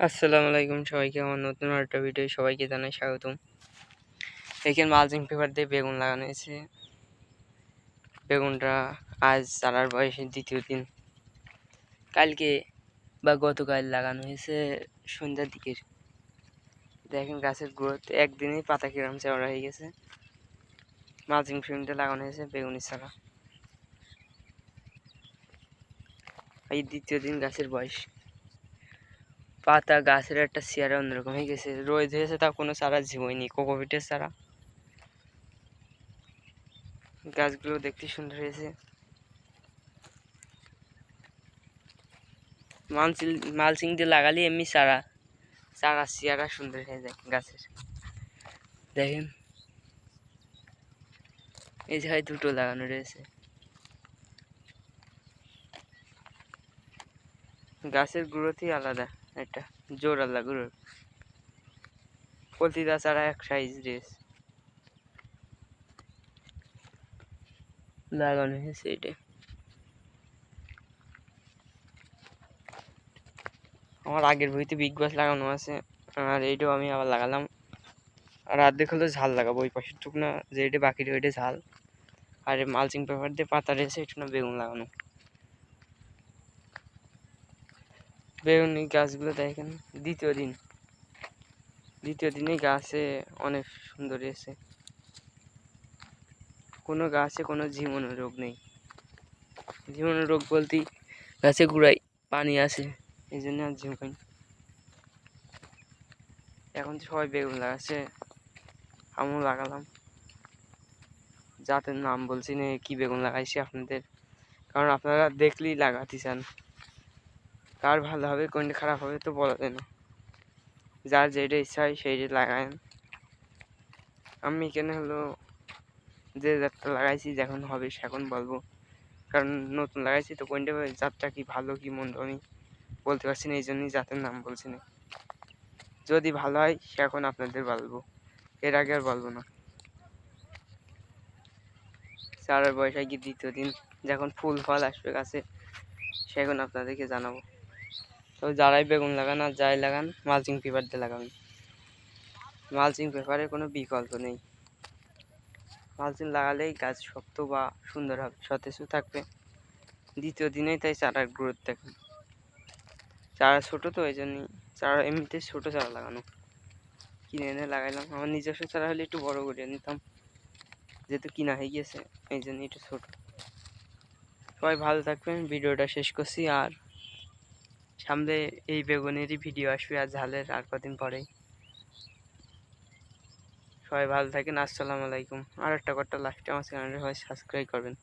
আসসালামু আলাইকুম সবাইকে আমার নতুন একটা ভিডিও সবাইকে জানাই স্বাগতম। এখানে মালচিং পেপার দিয়ে বেগুন লাগানো হয়েছে। বেগুনটা আজ চারার বয়সের দ্বিতীয় দিন। কালকে বা গতকাল লাগানো হয়েছে সন্ধ্যার দিকের। দেখেন গাছের গ্রোথ একদিনেই পাতা কিরম চওড়া হয়ে গেছে। মালচিং ফিল্মটা লাগানো হয়েছে বেগুনের চারা। এই দ্বিতীয় দিন গাছের বয়স। পাতা, গাছের একটা চেয়ারা অন্যরকম হয়ে গেছে। রোদ হয়েছে তা কোনো চারা ঝিমোয়নি কোকোপিটের চারা গাছগুলো দেখতে সুন্দর হয়েছে। মালচিং মালচিং দিয়ে লাগালে এমনি চারা চারা চেয়ারা সুন্দর হয়ে যায় গাছের। দেখেন। এই জায়গায় দুটো লাগানো রয়েছে। গাছের গ্রোথই আলাদা। একটা আলাদা গ্রোথ প্রতিটা চারা এক সাইজ ড্রেস লাগানো হয়েছে এটা। আমার আগের বইতে বিগ বাস লাগানো আছে, আর এইটাও আমি আবার লাগালাম। আর অর্ধেক হলো ঝাল লাগাবো, ওই পাশের টুকনা যে এটা বাকি ওইটা ঝাল। আর মালচিং পেপার দিয়ে পাতা রয়েছে না বেগুন লাগানো। বেগুনি গাছগুলো দেখেন, দ্বিতীয় দিন। দ্বিতীয় দিনে গাছে অনেক সুন্দর এসে। কোনো গাছে কোনো জীবন রোগ নেই। জীবন রোগ বলতেই গাছে গুড়াই পানি আছে এই জন্য আর ঝিমকাই এখন সবাই বেগুন লাগাচ্ছে, আমিও লাগালাম। জাতের নাম বলছি না কি বেগুন লাগাইছি আপনাদের। কারণ আপনারা দেখলেই লাগাতে চান। কার ভালো হবে, কোনটা খারাপ হবে তো বলা যায় না। যার যেটা ইচ্ছা হয় সেইটা লাগায়েন আমি এখানে হলো যে জাতটা লাগাইছি, যখন হবে সেখন বলব। কারণ নতুন লাগাইছি তো কোনটা জাতটা কি ভালো কি মন্দ আমি বলতে পারছি না এই জন্যই জাতের নাম বলছি না। যদি ভালো হয় সেখন আপনাদের বলব। এর আগে আর বলব না। চারের বয়স কি দ্বিতীয় দিন, যখন ফুল ফল আসবে গাছে সেখন আপনাদেরকে জানাব। তো যারাই বেগুন লাগান আর যাই লাগান মালচিং পেপার দিয়ে লাগাবেন। মালচিং পেপারের কোনো বিকল্প নেই। মালচিং লাগালেই গাছ শক্ত বা সুন্দর হবে সতেজও থাকবে। দ্বিতীয় দিনেই তাই চারার গ্রোথ দেখেন। চারা ছোটো তো, ওই জন্যই চারা এমনিতে ছোটো চারা লাগানো। কিনে এনে লাগাইলাম। আমার নিজস্ব চারা হলে একটু বড় করে নিতাম। যেহেতু কিনা হয়ে গিয়েছে, এই জন্য একটু ছোটো। সবাই ভালো থাকবেন। ভিডিওটা শেষ করছি আর সামনে এই বেগুনেরই ভিডিও আসবে আর ঝালের আর কদিন পরেই। সবাই ভালো থাকেন, আসসালামু আলাইকুম। আর একটা কথা লাস্টে আমার চ্যানেলটা সবাই সাবস্ক্রাইব করবেন।